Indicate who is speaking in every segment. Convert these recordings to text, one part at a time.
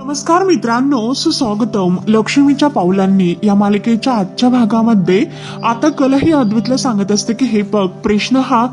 Speaker 1: नमस्कार मित्रांनो सुस्वागतम. लक्ष्मीच्या पावलांनी या मालिकेच्या आजच्या भागामध्ये आता कला ही अद्वैतला सांगत असते की हे बघ प्रश्न हा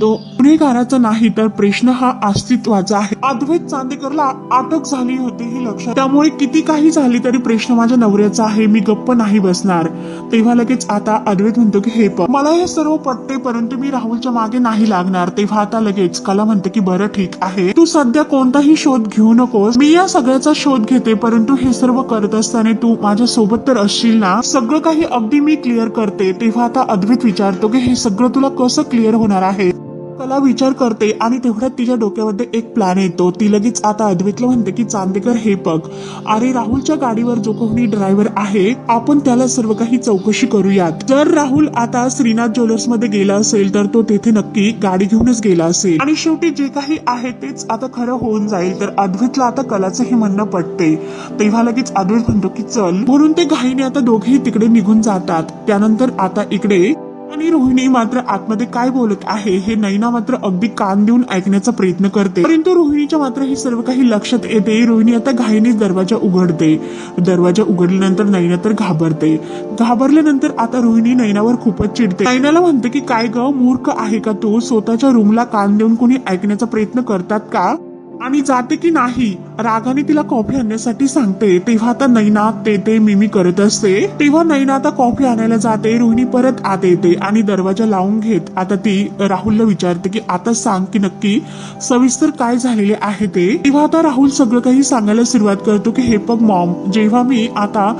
Speaker 1: तो गुन्हेगाराचा नाही तर प्रश्न हा अस्तित्वाचा आहे. अद्वैत चांदेकरला अटक झाली होती ही लक्षात. त्यामुळे किती काही झाली तरी प्रश्न माझ्या नवऱ्याचा आहे मी गप्प नाही बसणार. तेव्हा लगेच आता अद्वैत म्हणतो की हे बघ मला हे सर्व पटते परंतु मी राहुलच्या मागे नाही लागणार. तेव्हा आता लगेच कला म्हणते की बरं ठीक आहे. तू सध्या कोणताही शोध घेऊ नकोस. मी या सगळ्याचा शोध घेते परंतु हे सर्व करत असताना तू माझ्या सोबत तर असशील ना? सगळं काही अगदी मी क्लिअर करते. तेव्हा आता अद्वैत विचारतो की हे सगळं तुला कसं क्लिअर होणार आहे? कला विचार करते आणि तेवढ्यात तिच्या डोक्यामध्ये एक प्लॅन येतो. ती लगेच आता अद्वैतला म्हणते की चांदेकर हे बघ. अरे राहुलच्या गाडीवर जो कोणी ड्रायव्हर आहे आपण त्याला सर्व काही चौकशी करूयात. जर राहुल आता श्रीनाथ ज्वेलर्समध्ये गेला असेल तर तो तेथे नक्की गाडी घेऊनच गेला असेल. आणि शेवटी जे काही आहे तेच आता खरं होऊन जाईल. तर अद्वैतला आता कलाचं हे म्हणणं पटते तेव्हा लगेच अद्वैत म्हणतो की चल. म्हणून ते घाईने आता दोघेही तिकडे निघून जातात. त्यानंतर आता इकडे आणि रोहिणी मात्र आतमध्ये काय बोलत आहे हे नैना मात्र अगदी कान देऊन ऐकण्याचा प्रयत्न करते. परंतु रोहिणीच्या मात्र हे सर्व काही लक्षात येते. रोहिणी आता घाईने दरवाजा उघडते. दरवाजा उघडल्यानंतर नैना तर घाबरते. घाबरल्यानंतर आता रोहिणी नैनावर खूपच चिडते. नैनाला म्हणते की काय ग मूर्ख आहे का तू? स्वतःच्या रूमला कान देऊन कोणी ऐकण्याचा प्रयत्न करतात का? आणि जाते की नाही? रागाने तिला कॉफी आणण्यासाठी सांगते. तेव्हा आता नैना ते ते मिमी करत असते. तेव्हा नैना आता कॉफी आणायला जाते रोहिणी परत आत येते आणि दरवाजा लावून घेत. आता ती राहुलला विचारते की आता सांग की नक्की सविस्तर काय झालेले आहे ते? तेव्हा आता राहुल सगळं काही सांगायला सुरुवात करतो की हे बघ मॉम जेव्हा मी आता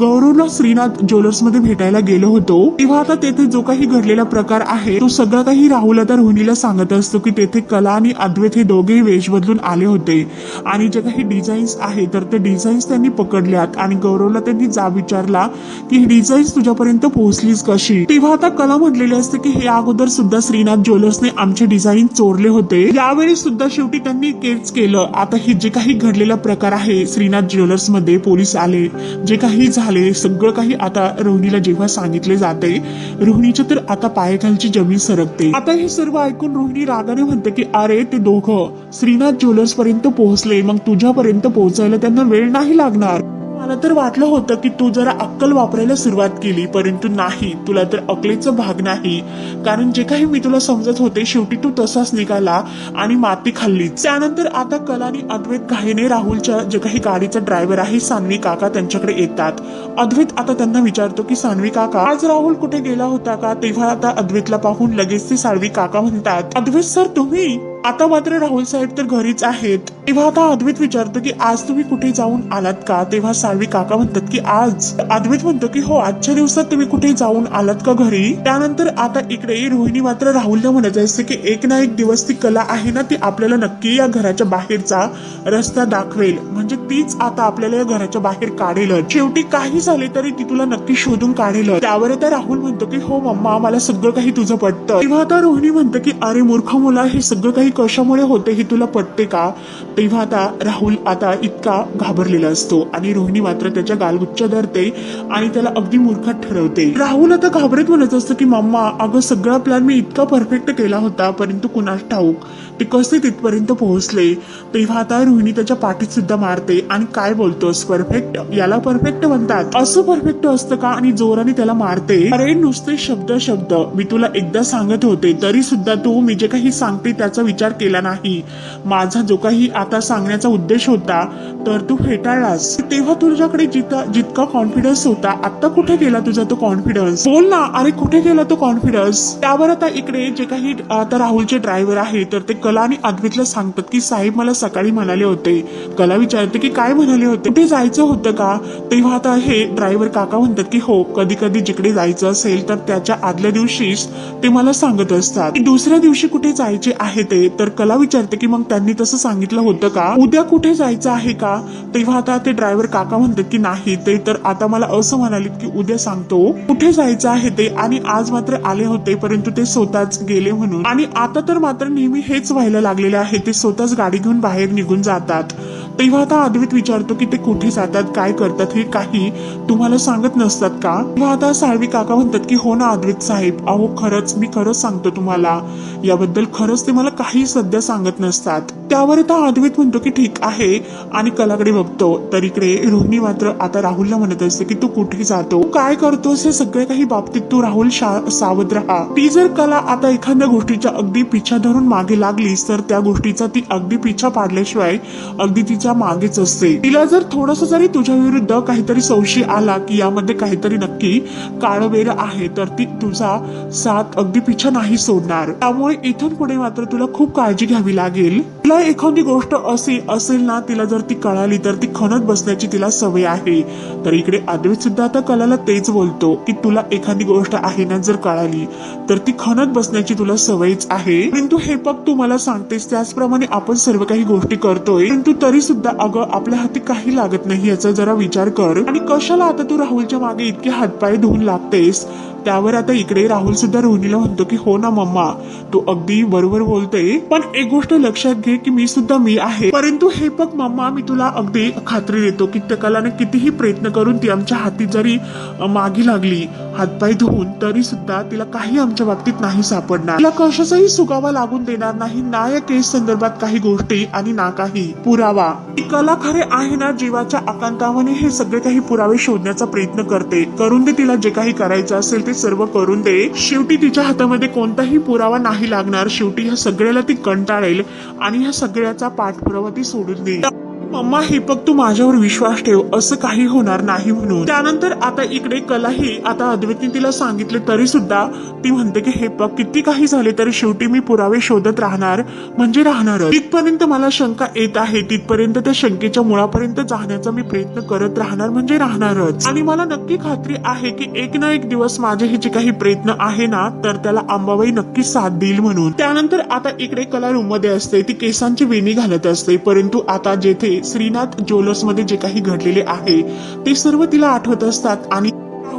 Speaker 1: गौरवला श्रीनाथ ज्वेलर्समध्ये भेटायला गेलो होतो तेव्हा आता तेथे जो काही घडलेला प्रकार आहे तो सगळं काही राहुल आता रोहिणीला सांगत असतो की तेथे कला आणि अद्वैत हे दोघेही वेश बदलून आले होते. आणि जे काही डिझाईन्स आहे तर ते डिझाईन्स त्यांनी पकडल्यात आणि गौरवला त्यांनी जा विचारला की ही डिझाईन्स तुझ्यापर्यंत पोहोचलीच कशी? तेव्हा आता कला म्हटलेली असते की हे अगोदर सुद्धा श्रीनाथ ज्वेलर्सने आमचे डिझाईन चोरले होते. यावेळी सुद्धा शेवटी त्यांनी केच केलं. आता हे जे काही घडलेला प्रकार आहे श्रीनाथ ज्वेलर्समध्ये पोलीस आले. जे काही झाले सगळं काही आता रोहिणीला जेव्हा सांगितले जाते रोहिणीच्या तर आता पायाखालची जमीन सरकते. आता हे सर्व ऐकून रोहिणी रागाने म्हणते की अरे ते दोघं श्रीनाथ ज्वेलर्स पर्यंत पोहोचले. मग तुझ्यापर्यंत पोहोचायला त्यांना वेळ नाही लागणार. मला तर वाटलं होतं की तू जरा अक्कल वापरायला सुरुवात केली परंतु नाही. तुला तर अकलेचा भाग नाही. कारण जे काही मी तुला समजत होते शेवटी तू तसाच निघाला आणि माती खाल्ली. त्यानंतर आता कला आणि अद्वैत घाईने राहुलच्या जे काही गाडीचा ड्रायव्हर आहे सानवी काका त्यांच्याकडे येतात. अद्वैत आता त्यांना विचारतो की सानवी काका आज राहुल कुठे गेला होता का? तेव्हा आता अद्वैतला पाहून लगेच ते सानवी काका म्हणतात अद्वैत सर तुम्ही आता मात्र राहुल साहेब तर घरीच आहेत. तेव्हा आता अद्वैत विचारतो की आज तुम्ही कुठे जाऊन आलात का? तेव्हा साळवी काका म्हणतात की आज. अद्वैत म्हणतो की हो आजच्या दिवसात तुम्ही कुठे जाऊन आलात का घरी? त्यानंतर आता इकडे रोहिणी मात्र राहुलला म्हणत असते की एक ना एक दिवस ती कला आहे ना ती आपल्याला नक्की या घराच्या बाहेरचा रस्ता दाखवेल. म्हणजे तीच आता आपल्याला या घराच्या बाहेर काढेल शेवटी काही झाले तरी ती तुला नक्की शोधून काढेल त्यावर आता राहुल म्हणतो की हो मम्मा मला सगळं काही तुझं पटतं. तेव्हा आता रोहिणी म्हणतं की अरे मूर्ख मुला हे सगळं काही कशामुळे होते हे तुला पटते का? तेव्हा आता राहुल आता इतका घाबरलेला असतो आणि रोहिणी मात्र त्याच्या गालगुच्छ धरते आणि त्याला अगदी मूर्खात ठरवते. राहुल आता घाबरत म्हणत असतो की मम्मा अगं सगळा प्लॅन मी इतका परफेक्ट केला होता परंतु कुणास ठाऊक ते कसे तिथपर्यंत पोहोचले? तेव्हा आता रोहिणी त्याच्या पाठीत सुद्धा मारते आणि काय बोलतोस परफेक्ट? याला परफेक्ट म्हणतात. असं परफेक्ट असतं का? आणि जोराने त्याला मारते. अरे नुसते शब्द शब्द. मी तुला एकदा सांगत होते तरी सुद्धा तू मी जे काही सांगते त्याचा विचार विचार केला नाही. माझा जो काही आता सांगण्याचा उद्देश होता तर तू फेटाळलास. तेव्हा तुझ्याकडे जिता जितका कॉन्फिडन्स होता आता कुठे गेला तुझा तो कॉन्फिडन्स बोल ना अरे कुठे गेला तो कॉन्फिडन्स त्यावर आता इकडे जे काही आता राहुलचे ड्रायव्हर आहे तर ते कला आणि अद्वितला सांगतात की साहेब मला सकाळी म्हणाले होते. कला विचारते की काय म्हणाले होते? कुठे जायचं होतं का? तेव्हा आता हे ड्रायव्हर काका म्हणतात की हो कधी कधी जिकडे जायचं असेल तर त्याच्या आदल्या दिवशीच ते मला सांगत असतात. की दुसऱ्या दिवशी कुठे जायचे आहे ते? तर कला विचारते की मग त्यांनी तसं सांगितलं होतं का? उद्या कुठे जायचं आहे का? तेव्हा आता ते ड्रायव्हर काका म्हणतात की नाही ते तर आता मला असं म्हणाले की उद्या सांगतो. कुठे जायचं आहे ते? आणि आज मात्र आले होते परंतु ते स्वतःच गेले म्हणून. आणि आता तर मात्र नेहमी हेच व्हायला लागलेले आहे ते स्वतःच गाडी घेऊन बाहेर निघून जातात. तेव्हा आता अद्वित विचारतो की ते कुठे जातात काय करतात हे काही तुम्हाला सांगत नसतात का? तेव्हा आता साळवी काका म्हणतात की हो ना अद्वित साहेब. अहो खरंच मी खरंच सांगतो तुम्हाला. याबद्दल खरंच ते मला काही सध्या सांगत नसतात. त्यावर आता अद्वैत म्हणतो की ठीक आहे आणि कलाकडे बघतो. तर इकडे रोहिणी मात्र आता राहुलला म्हणत असते की तू कुठे जातो? काय करतोस हे सगळे काही बाबतीत तू राहुल सावध राहा. ती जर कला आता एखाद्या गोष्टीच्या अगदी पिछा धरून मागे लागलीस तर त्या गोष्टीचा ती अगदी पिछा पाडल्याशिवाय अगदी तिच्या मागेच असते. तिला जर थोडस जरी तुझ्या विरुद्ध काहीतरी संशय आला की यामध्ये काहीतरी नक्की काळवेर आहे तर ती तुझा साथ अगदी पिछा नाही सोडणार. त्यामुळे इथून पुढे मात्र तुला खूप काळजी घ्यावी लागेल. तिला एखादी गोष्ट असे असेल ना तिला जर ती कळाली तर ती खणत बसण्याची तिला सवय आहे. तर इकडे अद्वैत सुद्धा आता कलाला तेच बोलतो की तुला एखादी गोष्ट आहे ना जर कळाली तर ती खणत बसण्याची तुला सवयच आहे. परंतु हे बघ तू मला सांगतेस त्याचप्रमाणे आपण सर्व काही गोष्टी करतोय परंतु तरी सुद्धा अगं आपल्या हाती काही लागत नाही याचा जरा विचार कर. आणि कशाला आता तू राहुलच्या मागे इतके हातपाय धुवून लागतेस? त्यावर आता इकडे राहुल सुद्धा रोहिणीला म्हणतो की हो ना मम्मा. तू अगदी बरोबर बोलते पण एक गोष्ट लक्षात घे की मी सुद्धा मी आहे. परंतु हे बघ मम्मा मी तुला अगदी खात्री देतो की त्या कलाने कितीही प्रयत्न करून ती आमच्या हाती जरी मागी लागली हातपाय धुवून तरी सुद्धा तिला काही आमच्या बाबतीत नाही सापडणार. तिला कशाचाही सुगावा लागून देणार नाही ना या केस संदर्भात काही गोष्टी आणि ना काही पुरावा. ती कला खरे आहे ना जीवाच्या आकांतावाने हे सगळे काही पुरावे शोधण्याचा प्रयत्न करते. करून दे तिला जे काही करायचं असेल ते सर्व करून दे. शेवटी तिच्या हातामध्ये कोणताही पुरावा नाही लागणार. शेवटी ह्या सगळ्याला ती कंटाळेल आणि ह्या सगळ्याचा पाठपुरावा ती सोडून देईल. मम्मा हे बघ तू माझ्यावर विश्वास ठेव. असं काही होणार नाही म्हणून. त्यानंतर आता इकडे कलाही आता अद्वैतने तिला सांगितले तरी सुद्धा ती म्हणते की हे बघ किती काही झाले तरी शेवटी मी पुरावे शोधत राहणार म्हणजे राहणार तिथपर्यंत मला शंका येत आहे. तिथपर्यंत त्या शंकेच्या मुळापर्यंत जाण्याचा मी प्रयत्न करत राहणार म्हणजे राहणारच. आणि मला नक्की खात्री आहे की एक ना एक दिवस माझे हे जे काही प्रयत्न आहे ना तर त्याला अंबाबाई नक्की साथ देईल म्हणून. त्यानंतर आता इकडे कला रूममध्ये असते. ती केसांची वेणी घालत असते. परंतु आता जेथे श्रीनाथ ज्वेलर्समध्ये जे काही घडलेले आहे ते सर्व तिला आठवत असतात आणि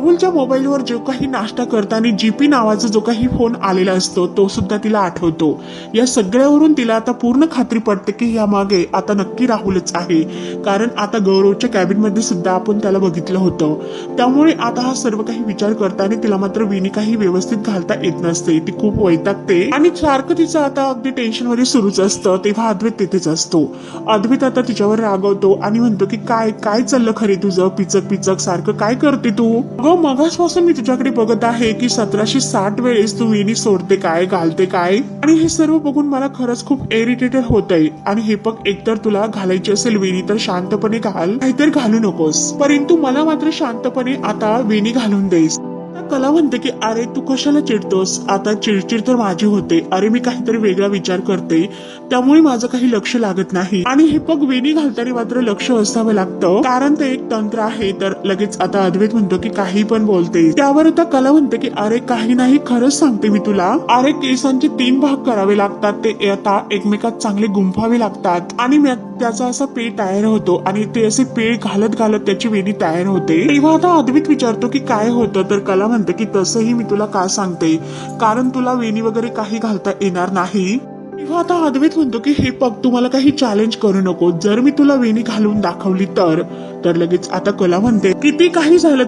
Speaker 1: राहुलच्या मोबाईलवर जो काही नाश्ता करताना जीपी नावाचा जो काही फोन आलेला असतो तो सुद्धा तिला आठवतो. या सगळ्यावरून तिला आता पूर्ण खात्री पडते की या मागे आता नक्की राहुलच आहे. कारण आता गौरवच्या कॅबिनमध्ये सुद्धा आपण त्याला बघितलं होतं. त्यामुळे आता हा सर्व काही विचार करताना तिला मात्र विनी काही व्यवस्थित घालता येत नसते. ती खूप वैतागते आणि सारखं तिचं आता अगदी टेन्शनमध्ये सुरूच असतं. तेव्हा अद्वैत तिथेच असतो. अद्वैत आता तिच्यावर रागवतो आणि म्हणतो की काय काय चाललं खरे तुझं? पिचक पिचक सारखं काय करते तू? अगं मगासपासून मी तुझ्याकडे बघत आहे की सतराशे साठ वेळेस तू विणी सोडते काय घालते काय? आणि हे सर्व बघून मला खरंच खूप इरिटेटेड होत आहे आणि हे बघ एकतर तुला घालायची असेल वेणी तर शांतपणे घाल. नाहीतर घालू नकोस. परंतु मला मात्र शांतपणे आता वेणी घालून देस कला म्हणते की अरे तू कशाला चिडतोस? आता चिडचिड तर माझी होते. अरे मी काहीतरी वेगळा विचार करते. त्यामुळे माझं काही लक्ष लागत नाही. आणि हे पग वेणी घालताना मात्र लक्ष असावं लागतं. कारण ते एक तंत्र आहे. तर लगेच आता अद्वैत म्हणतो की काही पण बोलते. त्यावर आता कला म्हणते की अरे काही नाही. खरंच सांगते मी तुला. अरे केसांचे तीन भाग करावे लागतात. ते आता एकमेकात चांगले गुंफावे लागतात. आणि त्याचा असा पेळ तयार होतो. आणि ते असे पेळ घालत घालत त्याची वेणी तयार होते. तेव्हा आता अद्वैत विचारतो की काय होतं? तर कला म्हणते की तसंही मी तुला का सांगते? कारण तुला वेणी वगैरे काही घालता येणार नाही. तेव्हा आता अद्वैत म्हणतो की हे पग तुम्हाला काही चॅलेंज करू नको. जर मी तुला वेणी घालून दाखवली तर. तर लगेच आता कला म्हणते किती काही झालं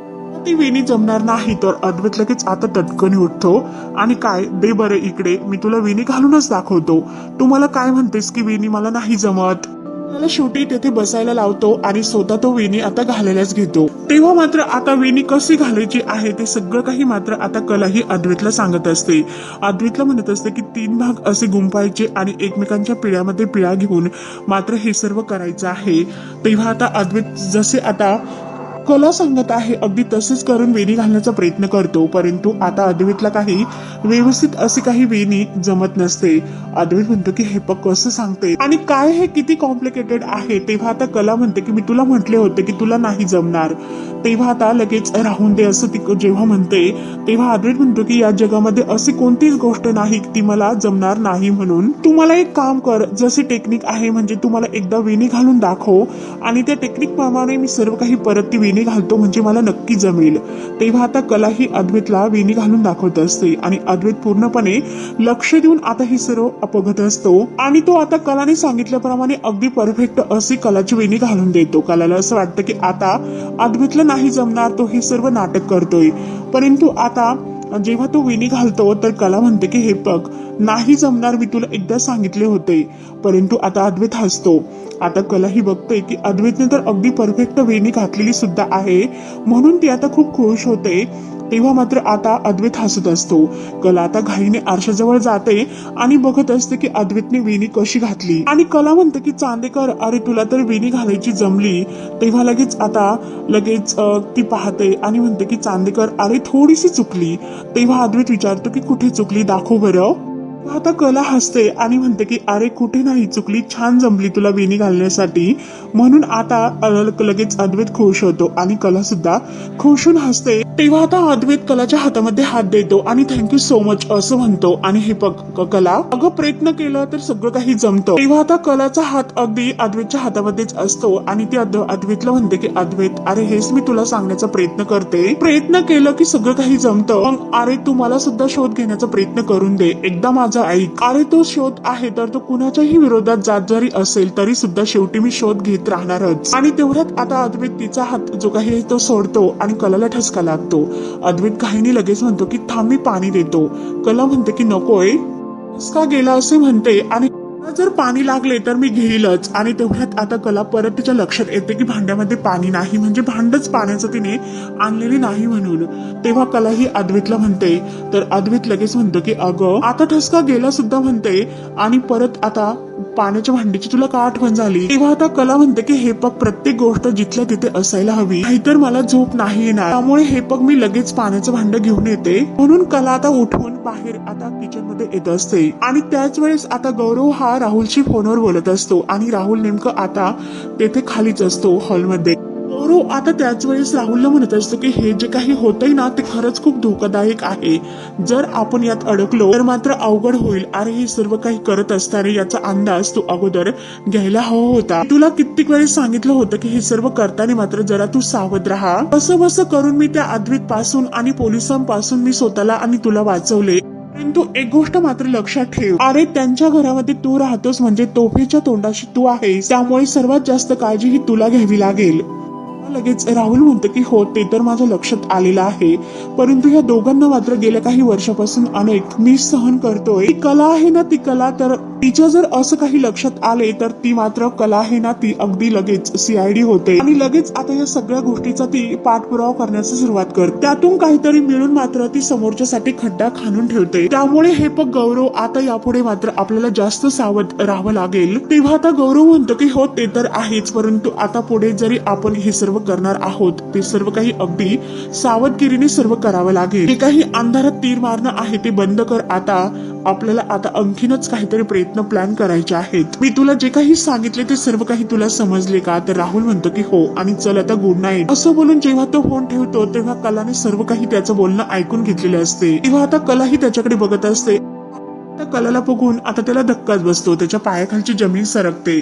Speaker 1: ती वेणी जमणार नाही. तर अद्वैत लगेच आता तटकन उठतो आणि काय दे बरं इकडे मी तुला वेणी घालूनच दाखवतो. तू मला काय म्हणतेस की वेणी मला नाही जमत? मला शेवटी तेथे बसायला लावतो आणि स्वतः तो वेणी आता घालायलाच घेतो. तेव्हा मात्र आता वेणी कशी घालायची आहे ते सगळं काही मात्र आता कलाही अद्वैतला सांगत असते. अद्वैतला म्हणत असते की तीन भाग असे गुंफायचे आणि एकमेकांच्या पिळ्यामध्ये पिळा घेऊन मात्र हे सर्व करायचं आहे. तेव्हा आता अद्वैत जसे आता कला सांगत आहे? अगदी तसेच करून वेणी घालण्याचा प्रयत्न करतो परंतु आता अद्वैतला काही व्यवस्थित अशी काही वेणी जमत नसते. अद्वैत म्हणतो की हे पक कसं सांगते? आणि काय हे किती कॉम्प्लिकेटेड आहे? तेव्हा आता कला म्हणते की मी तुला म्हटले होते की तुला नाही जमणार. तेव्हा आता लगेच राहून दे असं ती जेव्हा म्हणते तेव्हा अद्वैत म्हणतो की या जगामध्ये अशी कोणतीच गोष्ट नाही ती मला जमणार नाही म्हणून. तू मला एक काम कर जसे टेक्निक आहे म्हणजे तू मला एकदा वेणी घालून दाखव आणि त्या टेक्निक प्रमाणे मी सर्व काही परत ती वेणी वेणी घालतो म्हणजे मला नक्की जमेल. तेव्हा आता कला ही अद्वैतला वेणी घालून दाखवत असते आणि अद्वैत पूर्णपणे लक्ष देऊन आता ही सर्व अपघत असतो. आणि तो आता कलाने सांगितल्याप्रमाणे अगदी परफेक्ट अशी कलाची वेणी घालून देतो. कलाला असं वाटतं की आता अद्वैतला नाही जमणार तो हे सर्व नाटक करतोय. परंतु आता जेव्हा तो वेणी घालतो तर कला म्हणते की हे बघ नाही जमणार मी तुला एकदा सांगितले होते. परंतु आता अद्वैत हसतो. आता कला ही बघते की अद्वैतने तर अगदी परफेक्ट वेणी घातलेली सुद्धा आहे. म्हणून ती आता खूप खुश होते. तेव्हा मात्र आता अद्वैत हसत असतो. कला आता घाईने आरशाजवळ जाते आणि बघत असते की अद्वैतने वेणी कशी घातली. आणि कला म्हणते की चांदेकर अरे तुला तर वेणी घालायची जमली. तेव्हा लगेच आता लगेच ती पाहते आणि म्हणते की चांदेकर अरे थोडीशी चुकली. तेव्हा अद्वैत विचारतो की कुठे चुकली? दाखव बरं. आता कला हसते आणि म्हणते की अरे कुठे नाही चुकली छान जमली तुला वेणी घालण्यासाठी. म्हणून आता लगेच अद्वैत खुश होतो आणि कला सुद्धा खुशून हसते. तेव्हा आता अद्वैत कलाच्या हातामध्ये हात देतो आणि थँक्यू सो मच असं म्हणतो. आणि हे बघ कला अगं प्रयत्न केला तर सगळं काही जमतं. तेव्हा आता कलाचा हात अगदी अद्वैतच्या हातामध्येच असतो आणि ती अद्व- अद्वैतला म्हणते की अद्वैत अरे हेच मी तुला सांगण्याचा प्रयत्न करते. प्रयत्न केलं की सगळं काही जमतं. मग अरे तू मला सुद्धा शोध घेण्याचा प्रयत्न करून दे. एकदा माझं ऐक अरे तो शोध आहे तर तो कुणाच्याही विरोधात जात जरी असेल तरी सुद्धा शेवटी मी शोध घेत राहणारच. आणि तेवढ्यात आता अद्वित तिचा हात जो काही तो सोडतो आणि कलाला ठसका लागतो. अद्वित काहींनी लगेच म्हणतो की थांब मी पाणी देतो. कला म्हणते की नकोय ठसका गेला असे म्हणते आणि जर पाणी लागले तर मी घेईलच. आणि तेवढ्यात आता कला परत तिच्या लक्षात येते की भांड्यामध्ये पाणी नाही. म्हणजे भांडच पाण्याचं तिने आणलेली नाही म्हणून. तेव्हा कला ही अद्वैतला म्हणते. तर अद्वैत लगेच म्हणतो की अगं आता ठसका गेला सुद्धा म्हणते. आणि परत आता पाण्याच्या भांडीची तुला का आठवण झाली? तेव्हा आता कला म्हणते की हे पग प्रत्येक गोष्ट जिथल्या तिथे असायला हवी. नाहीतर मला झोप नाही येणार. त्यामुळे हे पग मी लगेच पाण्याचं भांड घेऊन येते. म्हणून कला आता उठून बाहेर आता किचनमध्ये येत असते. आणि त्याच वेळेस आता गौरव हा राहुलशी फोनवर बोलत असतो. आणि राहुल नेमकं आता तेथे खालीच असतो हॉलमध्ये गौरव आता त्याच वेळेस राहुलला म्हणत असतो की हे जे काही होतंय ना ते खरंच खूप धोकादायक आहे. जर आपण यात अडकलो तर मात्र अवघड होईल. अरे हे सर्व काही करत असताना याचा अंदाज तू अगोदर घ्यायला हवा होता. तुला कित्येक वेळेस सांगितलं होतं की हे सर्व करताना मात्र जरा तू सावध राहा. कसं बसं करून मी त्या अद्वित पासून आणि पोलिसांपासून मी स्वतःला आणि तुला वाचवले. परंतु एक गोष्ट मात्र लक्षात ठेव. अरे त्यांच्या घरामध्ये तू राहतोस म्हणजे तोफेच्या तोंडाशी तू आहेस. त्यामुळे सर्वात जास्त काळजी ही तुला घ्यावी लागेल. लगेच राहुल म्हणतो की हो ते तर माझ्या लक्षात आलेलं आहे. परंतु या दोघांना मात्र गेल्या काही वर्षापासून अनेक मी सहन करतोय. ती कला आहे ना ती कला तर तिच्या जर असं काही लक्षात आले तर ती मात्र कला आहे ना ती अगदी लगेच सीआयडी होते. आणि लगेच आता या सगळ्या गोष्टीचा ती पाठपुरावा करण्याची सुरुवात करते. त्यातून काहीतरी मिळून मात्र ती समोरच्यासाठी खड्डा खाणून ठेवते. त्यामुळे हे पण गौरव आता यापुढे मात्र आपल्याला जास्त सावध राहावं लागेल. तेव्हा आता गौरव म्हणतो की हो ते तर आहेच. परंतु आता पुढे जरी आपण हे सर्व करणार आहोत ते सर्व काही अगदी सावधगिरीने सर्व करावं लागेल. जे काही अंधारात तीर मारणं आहे ते बंद कर. आता आपल्याला आता आणखीनच काहीतरी प्रयत्न प्लॅन करायचे आहेत. मी तुला जे काही सांगितले ते सर्व काही तुला समजले का? तर राहुल म्हणतो की हो. आणि चल आता गुड नाईट असं बोलून जेव्हा तो फोन ठेवतो तेव्हा कलाने सर्व काही त्याचं बोलणं ऐकून घेतलेले असते. तेव्हा आता कलाही त्याच्याकडे बघत असते. त्या कलाला बघून आता त्याला धक्काच बसतो. त्याच्या पायाखालची जमीन सरकते.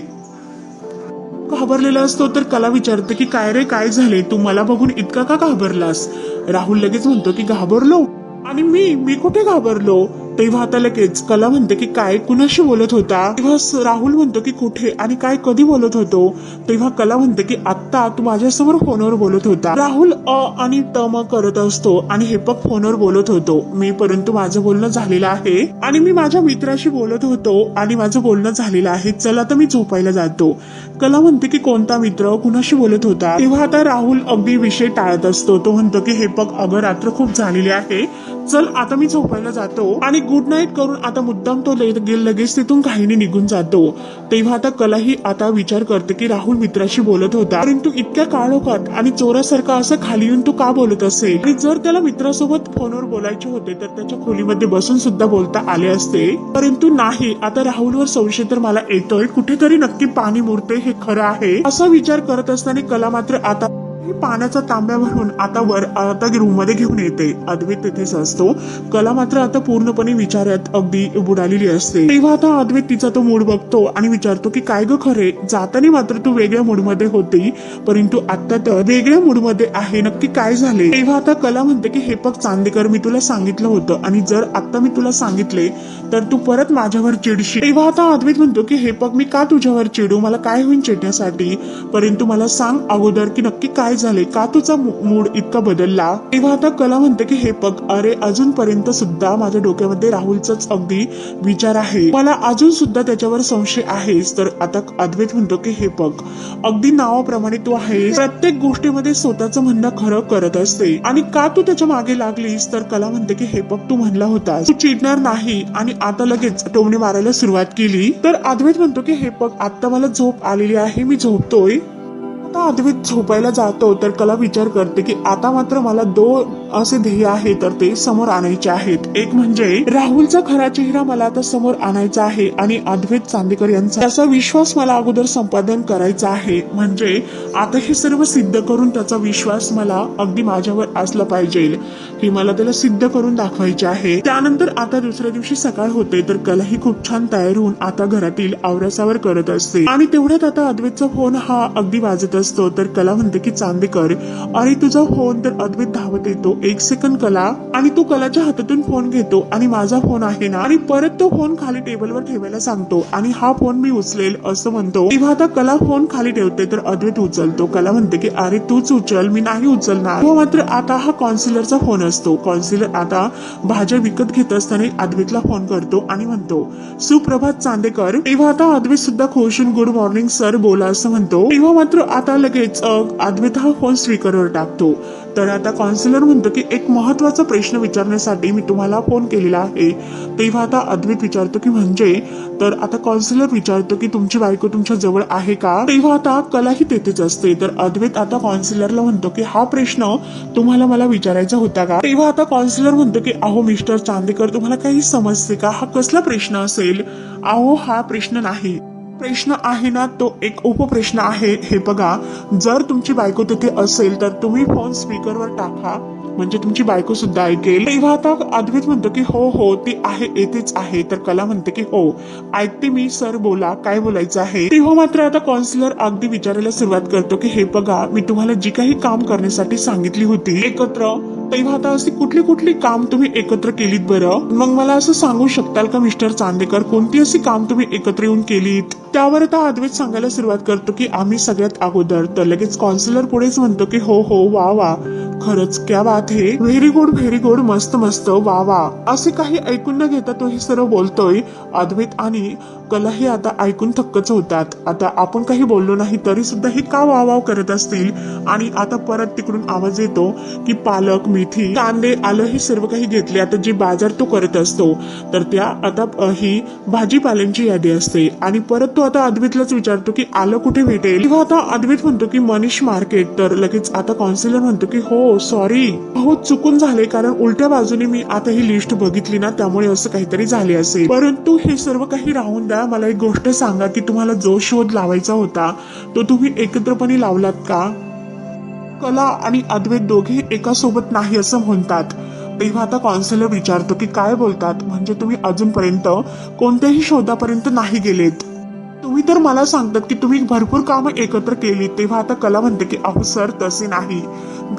Speaker 1: घाबरलेला असतो तर कला विचारते की काय रे काय झाले? तू मला बघून इतका का घाबरलास? राहुल लगेच म्हणतो की घाबरलो. आणि मी? मी कुठे घाबरलो? तेव्हा आता लगेच कला म्हणते की काय कुणाशी बोलत होता? तेव्हा राहुल म्हणतो की कुठे आणि काय कधी बोलत होतो? तेव्हा कला म्हणते की आत्ता तू माझ्यासमोर फोनवर बोलत होता. राहुल अ आणि त म करत असतो आणि हे पग फोनवर बोलत होतो. मी परंतु माझं बोलणं झालेलं आहे आणि मी माझ्या मित्राशी बोलत होतो आणि माझं बोलणं झालेलं आहे. चला तर मी झोपायला जातो. कला म्हणते की कोणता मित्र कुणाशी बोलत होता? तेव्हा आता राहुल अगदी विषय टाळत असतो. तो म्हणतो की हे पग अगं रात्र खूप झालेली आहे. चल आता मी झोपायला जातो. आणि गुड नाईट करून आता मुद्दाम तो ले- लगेच तिथून काहीने निघून जातो. तेव्हा आता कलाही आता विचार करते की राहुल मित्राशी बोलत होता. परंतु इतक्या काळोखात आणि चोरासारखा असं खाली येऊन तो का बोलत असेल आणि जर त्याला मित्रासोबत फोनवर बोलायचे होते तर त्याच्या खोलीमध्ये बसून सुद्धा बोलता आले असते. परंतु नाही आता राहुलवर संशय तर मला येतोय. कुठेतरी नक्की पाणी मुरते हे खरं आहे. असा विचार करत असताना कला मात्र आता ही पाण्याचा तांब्या भरून आता वर आता रूममध्ये घेऊन येते. अद्वैत तिथेच असतो कला मात्र आता पूर्णपणे विचारात अगदी बुडालेली असते. तेव्हा आता अद्वैत तिचा तो मूड बघतो आणि विचारतो की काय ग खरे? जाताना मात्र तू वेगळ्या मूडमध्ये होती परंतु आता तर वेगळ्या मूडमध्ये आहे. नक्की काय झाले? तेव्हा आता कला म्हणते की हे पग चांदेकर मी तुला सांगितलं होतं आणि जर आता मी तुला सांगितले तर तू परत माझ्यावर चिडशी तेव्हा आता अद्वैत म्हणतो की हे पग मी का तुझ्यावर चिडू? मला काय होईल चिडण्यासाठी? परंतु मला सांग अगोदर की नक्की काय झाले? का तुझा मूड इतका बदलला? तेव्हा आता कला म्हणते की हे पग अरे अजूनपर्यंत सुद्धा माझ्या डोक्यामध्ये राहुलचाच अगदी विचार आहे. मला अजून सुद्धा त्याच्यावर संशय आहेच. तर आता अद्वैत म्हणतो की हे पग अगदी नावाप्रमाणे तू आहे प्रत्येक गोष्टीमध्ये स्वतःचं म्हणणं खरं करत असते. आणि का तू त्याच्यामागे लागलीस? तर कला म्हणते की हे पग तू म्हणला होतास. तू चिडणार नाही. आणि आता लगेच टोमणे मारायला सुरुवात केली. तर अद्वैत म्हणतो की हे पग आता मला झोप आलेली आहे. मी झोपतोय. आता अद्वैत झोपायला जातो तर कला विचार करते की आता मात्र मला दोन असे ध्येय आहे तर ते समोर आणायचे आहेत. एक म्हणजे राहुलचा खरा चेहरा मला आता समोर आणायचा आहे आणि अद्वैत चांदेकर यांचा त्याचा विश्वास मला अगोदर संपादन करायचा आहे. म्हणजे आता हे सर्व सिद्ध करून त्याचा विश्वास मला अगदी माझ्यावर असला पाहिजे. हे मला त्याला सिद्ध करून दाखवायची आहे. त्यानंतर आता दुसऱ्या दिवशी सकाळ होते तर कला ही खूप छान तयार होऊन आता घरातील आवरासावर करत असते. आणि तेवढ्यात आता अद्वैतचा फोन हा अगदी वाजत असतो तर कला म्हणते की चांदेकर अरे तुझा फोन तर अद्वैत धावत येतो. एक सेकंद कला. आणि तो कलाच्या हातातून फोन घेतो आणि माझा फोन आहे ना? आणि परत तो फोन खाली टेबलवर ठेवायला सांगतो आणि हा फोन मी उचलेल असं म्हणतो. तेव्हा आता कला फोन खाली ठेवते तर अद्वैत उचलतो. कला म्हणते की अरे तूच उचल मी नाही उचलणार. हो मात्र आता हा कॉन्सिलरचा फोन असतो. कॉन्सिलर आता भाज्या विकत घेत असताना अद्वैतला फोन करतो आणि म्हणतो सुप्रभात चांदेकर तेव्हा आता अद्वैत सुद्धा खुशून गुड मॉर्निंग सर बोला असं म्हणतो. तेव्हा मात्र आता लगेच अ, हा फोन स्पीकरवर टाकतो. तर आता कॉन्सिलर म्हणतो की एक महत्त्वाचा प्रश्न विचारण्यासाठी मी तुम्हाला फोन केलेला आहे. तेव्हा आता अद्वित विचारतो की म्हणजे तर आता कॉन्सिलर विचारतो की तुमची बायको तुमच्या जवळ आहे का? तेव्हा आता कलाही तेथेच असते. तर अद्वैत आता कॉन्सिलरला म्हणतो की हा प्रश्न तुम्हाला मला विचारायचा होता का? तेव्हा आता कॉन्सिलर म्हणतो की अहो मिस्टर चांदेकर तुम्हाला काही समजते का? हा कसला प्रश्न असेल? अहो हा प्रश्न नाही. प्रश्न आहे ना तो एक उपप्रश्न आहे. हे बघा जर तुमची बायको तिथे असेल तर तुम्ही फोन स्पीकरवर टाका. म्हणजे तुमची बायको सुद्धा ऐकेल. तेव्हा आता अद्वैत म्हणतो की हो हो ती आहे येतेच आहे. तर कला म्हणते की हो ऐकते मी सर बोला काय बोलायचं आहे? तेव्हा हो मात्र आता कॉन्सिलर अगदी विचारायला सुरुवात करतो की हे बघा मी तुम्हाला जी काही काम करण्यासाठी सांगितली होती एकत्र तेव्हा आता अशी कुठली कुठली काम तुम्ही एकत्र केलीत बरं? मग मला असं सांगू शकताल का मिस्टर चांदेकर? कोणती अशी काम तुम्ही एकत्र येऊन केलीत? त्यावर आता अद्वैत सांगायला सुरुवात करतो की आम्ही सगळ्यात अगोदर. तर लगेच कॉन्सिलर पुढेच म्हणतो की हो हो वा वा. खरंच क्या बात हे. व्हेरी गुड व्हेरी गुड मस्त मस्त. वा वा. असे काही ऐकून न घेता तो हे सर्व बोलतोय. अद्वैत आणि कलाही आता ऐकून थक्कच होतात. आता आपण काही बोललो नाही तरी सुद्धा हे का वाव वाव करत असतील? आणि आता परत तिकडून आवाज येतो की पालक मेथी कांदे आलं हे सर्व काही घेतले. आता जे बाजार तो करत असतो तर त्या आता ही भाजीपाल्यांची यादी असते. आणि परत तो आता अद्वितलाच विचारतो की आलं कुठे भेटेल? किंवा आता अद्वित म्हणतो की मनीष मार्केट. तर लगेच आता कॉन्सिलर म्हणतो की हो सॉरी हो चुकून झाले कारण उलट्या बाजूने मी आता ही लिस्ट बघितली ना त्यामुळे असं काहीतरी झाले असेल. परंतु हे सर्व काही राहून द्या. मला एक गोष्ट सांगा की तुम्हाला जो शोध लावायचा होता तो तुम्ही एकत्रपणे लावलात का? कला आणि अद्वैत दोघे एका सोबत नाही असं म्हणतात. तेव्हा आता कॉन्सलर विचारतो की काय बोलतात? म्हणजे तुम्ही अजूनपर्यंत कोणत्याही शोधापर्यंत नाही गेलेत. तुम्ही तर मला सांगतात की तुम्ही भरपूर कामं एकत्र केली तेव्हा आता कला म्हणते की अहो सर तसे नाही.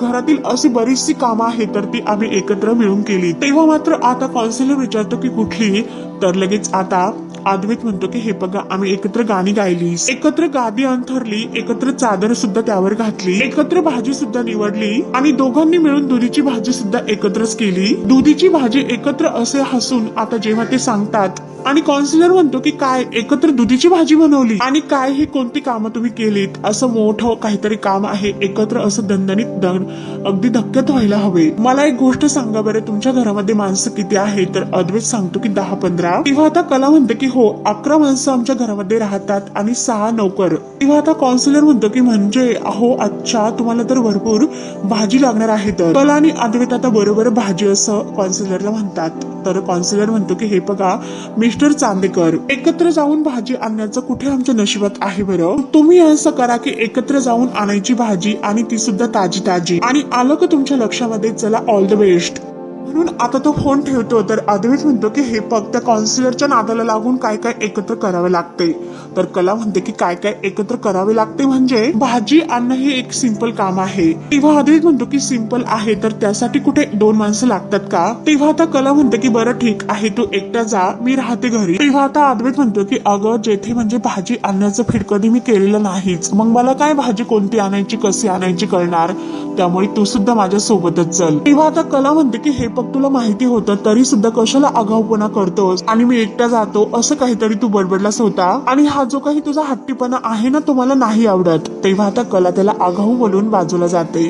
Speaker 1: घरातील अशी बरीचशी कामं आहेत तर ती आम्ही एकत्र मिळून केली. तेव्हा मात्र आता कॉन्सिलर विचारतो की कुठली? तर लगेच आता अद्वैत म्हणतो की हे बघा आम्ही एकत्र गाणी गायली. एकत्र गादी अंथरली एकत्र चादर सुद्धा त्यावर घातली एकत्र भाजी सुद्धा निवडली आणि दोघांनी मिळून दुधीची भाजी सुद्धा एकत्रच केली. दुधीची भाजी एकत्र असे हसून आता जेव्हा ते सांगतात आणि कॉन्सिलर म्हणतो की काय एकत्र दुधीची भाजी बनवली? आणि काय हे कोणती कामं तुम्ही केलीत? असं मोठं काहीतरी काम आहे एकत्र असं दणदणीत दण अगदी धक्क्यात व्हायला हवे. मला एक गोष्ट सांगा बरं तुमच्या घरामध्ये माणसं किती आहे तर अद्वैत सांगतो की दहा पंधरा. तेव्हा आता कला म्हणते की हो अकरा माणसं आमच्या घरामध्ये राहतात आणि सहा नोकर. तेव्हा आता कॉन्सिलर म्हणतो की म्हणजे अहो अच्छा तुम्हाला तर भरपूर भाजी लागणार आहे तर. कला आणि अद्वैत आता बरोबर भाजी असं कॉन्सिलरला म्हणतात. तर कॉन्सिलर म्हणतो की हे बघा मिस्टर चांदेकर एकत्र जाऊन भाजी आणण्याचं कुठे आमच्या नशिबात आहे बरं? तुम्ही असं करा की एकत्र जाऊन आणायची भाजी आणि ती सुद्धा ताजी ताजी आणि आलं का तुमच्या लक्षामध्ये? चला ऑल द बेस्ट म्हणून आता तो फोन ठेवतो तर अद्वैत म्हणतो की हे पग त्या कॉन्सिलरच्या नादाला लागून काय काय एकत्र करावे लागते तर कला म्हणते की काय काय एकत्र करावे लागते म्हणजे भाजी आणणं हे एक सिंपल काम आहे. तेव्हा अद्वैत म्हणतो की सिंपल आहे तर त्यासाठी कुठे दोन माणसं लागतात का? तेव्हा आता कला म्हणते की बरं ठीक आहे तू एकटा जा मी राहते घरी. तेव्हा आता अद्वैत म्हणतो की अगं जेथे म्हणजे भाजी आणण्याचं फीड कधी मी केलेलं नाहीच. मग मला काय भाजी कोणती आणायची कशी आणायची कळणार त्यामुळे तू सुद्धा माझ्या सोबतच चल. तेव्हा आता कला म्हणते की हे दीपक तुला माहिती होतं तरी सुद्धा कशाला आगाऊपणा करतोस? आणि मी एकटा जातो असं काहीतरी तू बडबडलास होता? आणि हा जो काही तुझा हट्टीपणा आहे ना तो मला नाही आवडत. तेव्हा आता कला त्याला आगाऊ बोलून बाजूला जाते.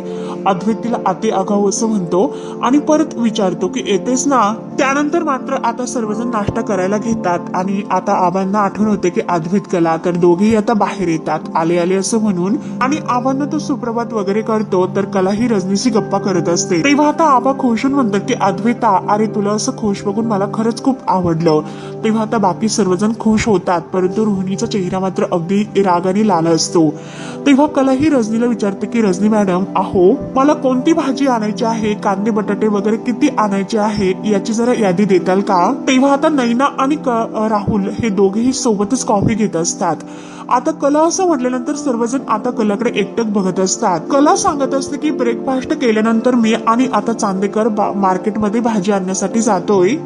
Speaker 1: अद्वैत तिला अति आगाऊ असं म्हणतो आणि परत विचारतो की येतेस ना? त्यानंतर मात्र आता सर्वजण नाश्ता करायला घेतात आणि आता आबांना आठवण होते की अद्वैत कला तर दोघेही आता बाहेर येतात आले आले असं म्हणून. आणि आबांना तो सुप्रभात वगैरे करतो तर कला ही रजनीशी गप्पा करत असते. तेव्हा आता आबा खुशून म्हणतात की अद्वैता अरे तुला असं खुश बघून मला खरंच खूप आवडलं. तेव्हा आता बाकी सर्वजण खुश होतात परंतु रोहिणीचा चेहरा मात्र अगदी रागाने लाल असतो. तेव्हा कलाही रजनीला विचारते की रजनी मॅडम अहो मला कोणती भाजी आणायची आहे? कांदे बटाटे वगैरे किती आणायचे आहे? याची जरा यादी देताल का? तेव्हा आता नैना आणि क- राहुल हे दोघेही सोबतच कॉफी घेत असतात. आता कला असं म्हटल्यानंतर सर्वजण आता कलाकडे एकटक बघत असतात. कला सांगत असते की ब्रेकफास्ट केल्यानंतर मी आणि आता चांदेकर बा- मार्केटमध्ये भाजी आणण्यासाठी जातोय.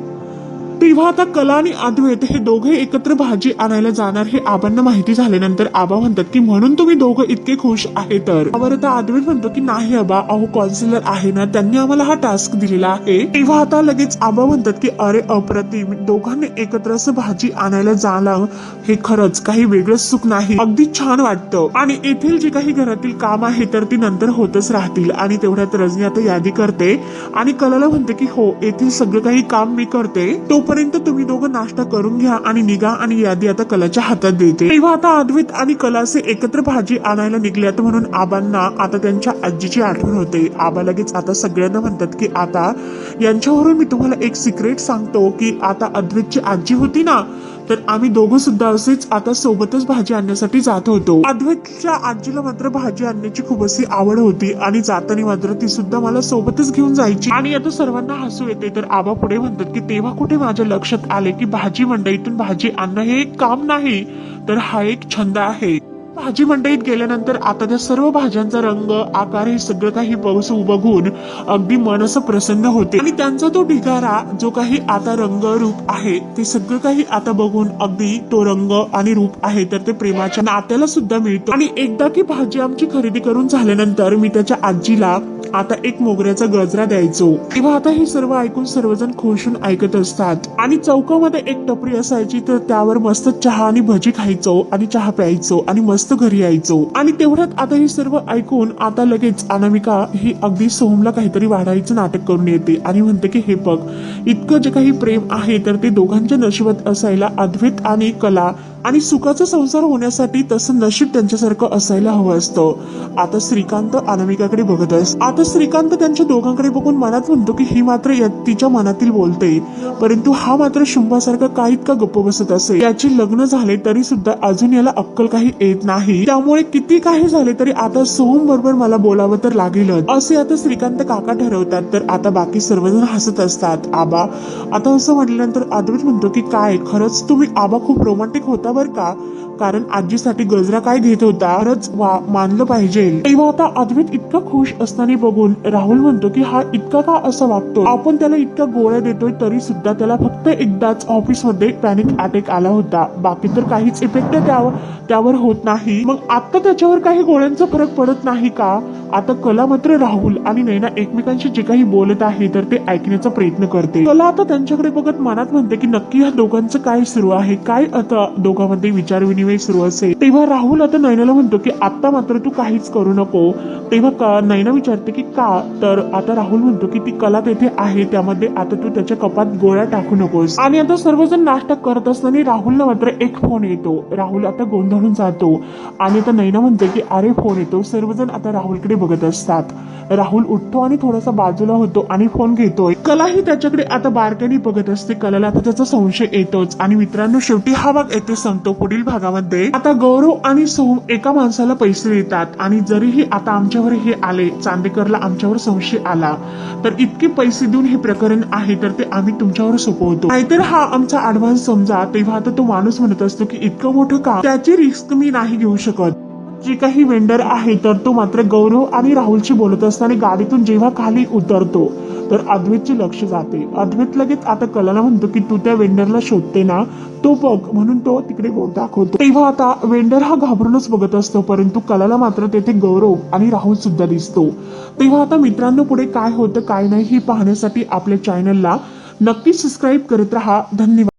Speaker 1: तेव्हा आता कला आणि अद्वैत हे दोघे एकत्र भाजी आणायला जाणार हे आबांना माहिती झाल्यानंतर आबा म्हणतात की म्हणून तुम्ही दोघं इतके खुश आहे तर. त्यावर आता अद्वैत म्हणतो की नाही आबा अहो कॉन्सिलर आहे ना त्यांनी आम्हाला हा टास्क दिलेला आहे. तेव्हा आता लगेच आबा म्हणतात की अरे अप्रतिम दोघांनी एकत्र असं भाजी आणायला जाणं हे खरंच काही वेगळंच सुख नाही. अगदी छान वाटतं. आणि येथील जे काही घरातील काम आहे तर ती नंतर होतच राहतील. आणि तेवढ्यात रजनी आता यादी करते आणि कलाला म्हणते की हो येथील सगळं काही काम मी करते. तो तोपर्यंत तुम्ही दोघं नाश्ता करून घ्या आणि निघा आणि यादी आता कलाच्या हातात देते. तेव्हा आता अद्वैत आणि कलासे एकत्र भाजी आणायला निघल्यात म्हणून आबांना आता त्यांच्या आजीची आठवण होते. आबा लगेच आता सगळ्यांना म्हणतात की आता यांच्यावरून मी तुम्हाला एक सिक्रेट सांगतो की आता अद्वैतची आजी होती ना तर आम्ही दोघं सुद्धा असेच आता सोबतच भाजी आणण्यासाठी जात होतो. अद्वैतच्या आजीला मात्र भाजी आणण्याची खूप अशी आवड होती आणि जाताना मात्र ती सुद्धा मला सोबतच घेऊन जायची. आणि आता सर्वांना हसू येते. तर आबा पुढे म्हणतात की तेव्हा कुठे माझ्या लक्षात आले की भाजी मंडईतून भाजी आणणं हे एक काम नाही? तर हा एक छंद आहे. भाजी मंडईत गेल्यानंतर आता त्या सर्व भाज्यांचा रंग आकार हे सगळं काही बघून अगदी मन असं प्रसन्न होते. आणि त्यांचा तो ढिगारा जो काही आता रंग रूप आहे ते सगळं काही आता बघून अगदी तो रंग आणि रूप आहे तर ते प्रेमाच्या नात्याला सुद्धा मिळतो. आणि एकदा की भाजी आमची खरेदी करून झाल्यानंतर मी त्याच्या आजीला आता एक मोगऱ्याचा गजरा द्यायचो. तेव्हा आता हे सर्व ऐकून सर्वजण खुशून ऐकत असतात. आणि चौकामध्ये एक टपरी असायची तर त्यावर मस्त चहा आणि भजी खायचो आणि चहा प्यायचो आणि मस्त घरी यायचो. आणि तेवढ्यात आता हे सर्व ऐकून आता लगेच अनामिका ही अगदी सोहमला काहीतरी वाढायचं नाटक करून येते. आणि म्हणते की हे बघ इतकं जे काही प्रेम आहे तर ते दोघांच्या नशिबात असायला अद्वैत आणि कला आणि सुखाचा संसार होण्यासाठी तसं नशीब त्यांच्यासारखं असायला हवं असतं. आता श्रीकांत अनामिकाकडे बघत अस आता श्रीकांत त्यांच्या दोघांकडे बघून मनात म्हणतो की ही मात्र तिच्या मनातील बोलते. परंतु हा मात्र शुंभासारखा का इतका गप्प बसत असे याचे लग्न झाले तरी सुद्धा अजून याला अक्कल काही येत नाही. त्यामुळे किती काही झाले तरी आता सोहम बरोबर मला बोलावं तर लागेलच. असे आता श्रीकांत काका ठरवतात. तर आता बाकी सर्वजण हसत असतात. आबा आता असं म्हटल्यानंतर अद्वैत म्हणतो की काय? खरंच तुम्ही आबा खूप रोमांटिक होता बर का? कारण आजीसाठी गजरा काय घेत होता खरंच वा मानलं पाहिजे. तेव्हा आता अद्वैत इतका खुश असताना बघून राहुल म्हणतो की हा इतका का असं वागतो? आपण त्याला इतक्या गोळ्या देतोय तरी सुद्धा त्याला फक्त एकदाच ऑफिसमध्ये पॅनिक अटॅक आला होता. बाकी तर काहीच इफेक्ट त्यावर त्यावर होत नाही. मग आता त्याच्यावर काही गोळ्यांचा फरक पडत नाही का? आता कला मात्र राहुल आणि नैना एकमेकांशी जे काही बोलत आहे तर ते ऐकण्याचा प्रयत्न करते. कला आता त्यांच्याकडे बघत मनात म्हणते की नक्की ह्या दोघांचं काय सुरू आहे? काय आता दोघांमध्ये विचारविनिमय ऐनवेळी सुरू असेल. तेव्हा राहुल आता नैनाला म्हणतो की आता मात्र तू काहीच करू नको. तेव्हा का नैना विचारते की का? तर आता राहुल म्हणतो की ती कला तेथे आहे. त्यामध्ये आता तू त्याच्या कपात गोळ्या टाकू नकोस. आणि आता सर्वजण नाश्ता करत असताना राहुलला मात्र एक फोन येतो. राहुल आता गोंधळून जातो. आणि आता नैना म्हणते की अरे फोन येतो. सर्वजण आता राहुलकडे बघत असतात. राहुल उठतो आणि थोडासा बाजूला होतो आणि फोन घेतोय. कलाही त्याच्याकडे आता बारकाईने बघत असते. कलाला आता त्याचा संशय येतोच. आणि मित्रांनो शेवटी हा भाग येथे संपतो. पुढील भागामध्ये आता गौरव आणि सोम एका माणसाला पैसे देतात आणि जरीही आता आमच्यावर हे आले चांदेकरला आमच्यावर संशय आला तर इतके पैसे देऊन हे प्रकरण आहे तर ते आम्ही तुमच्यावर सोपवतो. नाहीतर हा आमचा ऍडव्हान्स समजा तेव्हा आता तो माणूस म्हणत असतो की इतकं मोठं काम त्याची रिस्क मी नाही घेऊ शकत. जे काही वेंडर आहे तर तो मात्र गौरव आणि राहुलशी बोलत असताना गाडीतून जेव्हा खाली उतरतो तर अद्वैतचे लक्ष जाते. अद्वैत लगेच आता कलाला म्हणतो की तू त्या वेंडरला शोधते ना तो बघ म्हणून तो तिकडे बोट दाखवतो. तेव्हा आता वेंडर हा घाबरूनच बघत असतो परंतु कलाला मात्र तेथे गौरव आणि राहुल सुद्धा दिसतो. तेव्हा आता मित्रांनो पुढे काय होतं काय नाही हे पाहण्यासाठी आपल्या चॅनलला नक्की सबस्क्राईब करत राहा. धन्यवाद.